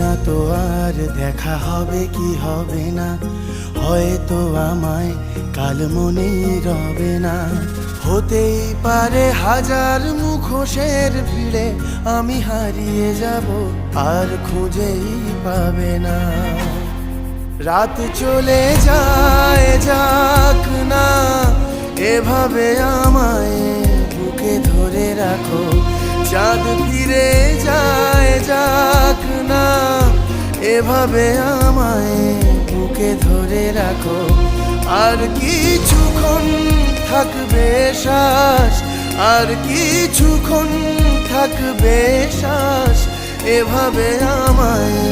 না তো আর দেখা হবে কি হবে না। হয়তো আমায় কাল মনেই রবে না। হতেই পারে হাজার মুখোশের ভিড়ে আমি হারিয়ে যাব, আর খুঁজেই পাবে না। রাত চলে যায় যাক না, এভাবে আমায় বুকে ধরে রাখো। চাঁদ ফিরে যায় এভাবে আমায় বুকে ধরে রাখো। আর কিছুক্ষণ থাকবে শ্বাস, আর কিছুক্ষণ থাকবে শ্বাস। এভাবে আমায়